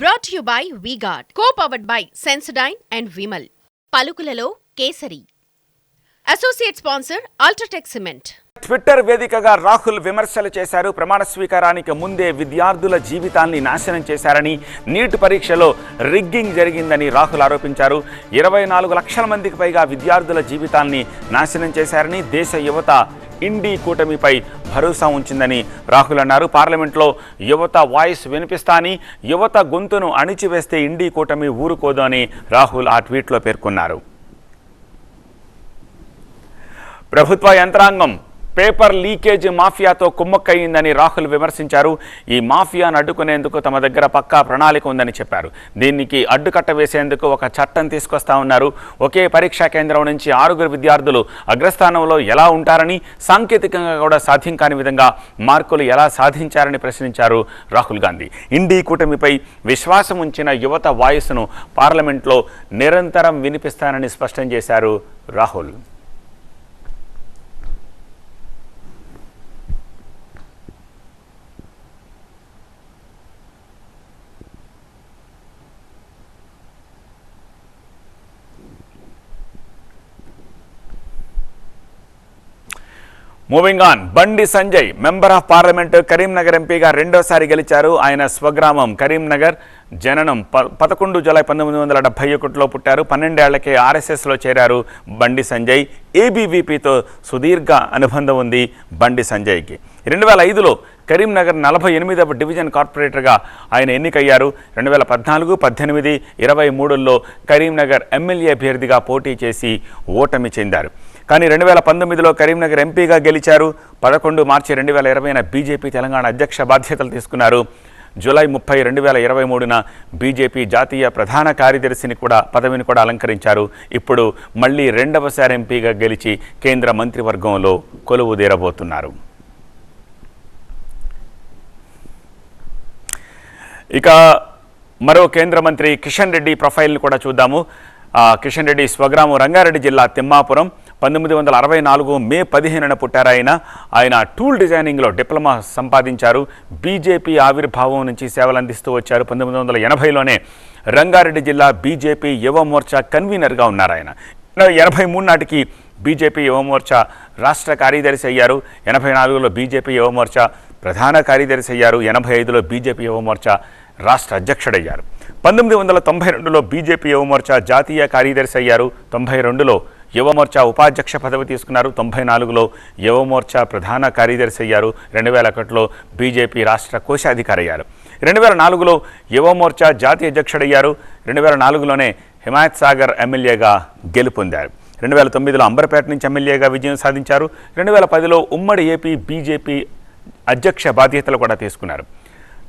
Brought you by V Guard co powered by Sensodyne and Vimal పలుకులలో కేసరి. Associate sponsor UltraTech cement Twitter వేదికగా రాహుల్ విమర్శలు చేశారు. ప్రమాణ స్వీకారానికి ముందే విద్యార్థుల జీవితాన్ని నాశనం చేశారని నీట్ పరీక్షలో రిగ్గింగ్ జరిగిందని రాహుల్ ఆరోపించారు. ఇరవై నాలుగు లక్షల మందికి పైగా విద్యార్థుల జీవితాన్ని నాశనం చేశారని దేశ యువత ఇండీ కూటమిపై భరోసా ఉంచిందని రాహుల్ అన్నారు. పార్లమెంట్లో యువత వాయిస్ వినిపిస్తా అని యువత గొంతును అణిచివేస్తే ఇండీ కూటమి ఊరుకోదు అని రాహుల్ ఆ ట్వీట్లో పేర్కొన్నారు. ప్రభుత్వ యంత్రాంగం పేపర్ లీకేజ్ మాఫియాతో కుమ్మక్కయ్యిందని రాహుల్ విమర్శించారు. ఈ మాఫియాను అడ్డుకునేందుకు తమ దగ్గర పక్కా ప్రణాళిక ఉందని చెప్పారు. దీనికి అడ్డుకట్ట వేసేందుకు ఒక చట్టం తీసుకొస్తా ఉన్నారు. ఒకే పరీక్షా కేంద్రం నుంచి ఆరుగురు విద్యార్థులు అగ్రస్థానంలో ఎలా ఉంటారని సాంకేతికంగా కూడా సాధ్యం కాని విధంగా మార్కులు ఎలా సాధించారని ప్రశ్నించారు రాహుల్ గాంధీ. ఇండీ కూటమిపై విశ్వాసం ఉంచిన యువత వాయిస్ను పార్లమెంట్లో నిరంతరం వినిపిస్తానని స్పష్టం చేశారు Rahul. Moving on Bandi Sanjay member of parliament Karimnagar ఎంపీగా రెండోసారి గెలిచారు. ఆయన స్వగ్రామం కరీంనగర్ జననం ప పదకొండు జూలై పంతొమ్మిది వందల డెబ్బై ఒకటిలో పుట్టారు. పన్నెండేళ్ళకే ఆర్ఎస్ఎస్లో చేరారు బండి సంజయ్ ఏబీవీపీతో సుదీర్ఘ అనుబంధం ఉంది బండి సంజయ్కి రెండు వేల ఐదులో కరీంనగర్ నలభై ఎనిమిదవ డివిజన్ కార్పొరేటర్గా ఆయన ఎన్నికయ్యారు. రెండు వేల పద్నాలుగు పద్దెనిమిది ఇరవై మూడుల్లో కరీంనగర్ ఎమ్మెల్యే అభ్యర్థిగా పోటీ చేసి ఓటమి చెందారు. కానీ రెండు వేల పంతొమ్మిదిలో కరీంనగర్ ఎంపీగా గెలిచారు. పదకొండు మార్చి రెండు వేల ఇరవైన బీజేపీ తెలంగాణ అధ్యక్ష బాధ్యతలు తీసుకున్నారు. జూలై ముప్పై రెండు వేల ఇరవై మూడున బీజేపీ జాతీయ ప్రధాన కార్యదర్శిని కూడా పదవిని కూడా అలంకరించారు. ఇప్పుడు మళ్ళీ రెండవసారి ఎంపీగా గెలిచి కేంద్ర మంత్రివర్గంలో కొలువుదీరబోతున్నారు ఇక మరో కేంద్ర మంత్రి కిషన్ రెడ్డి ప్రొఫైల్ని కూడా చూద్దాము. కిషన్ రెడ్డి స్వగ్రామం రంగారెడ్డి జిల్లా తిమ్మాపురం. పంతొమ్మిది వందల అరవై నాలుగు మే పదిహేనున పుట్టారు ఆయన. ఆయన టూల్ డిజైనింగ్లో డిప్లొమా సంపాదించారు. బీజేపీ ఆవిర్భావం నుంచి సేవలు అందిస్తూ వచ్చారు. పంతొమ్మిది వందల ఎనభైలోనే రంగారెడ్డి జిల్లా బీజేపీ యువ మోర్చా కన్వీనర్గా ఉన్నారు ఆయన. ఎనభై మూడు నాటికి బీజేపీ యువమోర్చా రాష్ట్ర కార్యదర్శి అయ్యారు. ఎనభై నాలుగులో బీజేపీ యువమోర్చా ప్రధాన కార్యదర్శి అయ్యారు. ఎనభై ఐదులో బీజేపీ యువమోర్చా రాష్ట్ర అధ్యక్షుడయ్యారు. పంతొమ్మిది వందల తొంభై రెండులో బీజేపీ యువమోర్చా జాతీయ కార్యదర్శి అయ్యారు. తొంభై రెండులో యువమోర్చా ఉపాధ్యక్ష పదవి తీసుకున్నారు. తొంభై నాలుగులో యువమోర్చా ప్రధాన కార్యదర్శి అయ్యారు. రెండు వేల ఒకటిలో బీజేపీ రాష్ట్ర కోశాధికారి అయ్యారు రెండు వేల నాలుగులో యువమోర్చా జాతీయ అధ్యక్షుడయ్యారు. రెండు వేల నాలుగులోనే హిమాయత్ సాగర్ ఎమ్మెల్యేగా గెలుపొందారు. రెండు వేల తొమ్మిదిలో అంబర్పేట నుంచి ఎమ్మెల్యేగా విజయం సాధించారు. రెండు వేల పదిలో ఉమ్మడి ఏపీ బీజేపీ అధ్యక్ష బాధ్యతలు కూడా తీసుకున్నారు.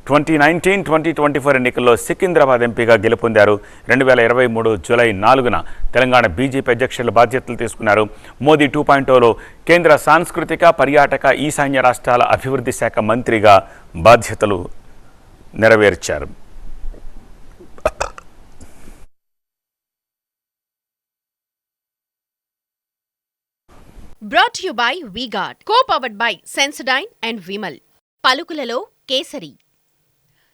Twenty nineteen twenty twenty four ఎన్నికల్లో సికింద్రాబాద్ ఎంపీగా గెలుపొందారు. రెండు వేల ఇరవై మూడు జూలై నాలుగున తెలంగాణ బీజేపీ అధ్యక్షుల బాధ్యతలు తీసుకున్నారు. మోదీ టూ పాయింట్ ఓలో కేంద్ర సాంస్కృతిక పర్యాటక ఈశాన్య రాష్ట్రాల అభివృద్ధి శాఖ మంత్రిగా బాధ్యతలు నెరవేర్చారు. Brought you by V Guard co powered by Sensodyne and Vimal పలుకులలో kesari.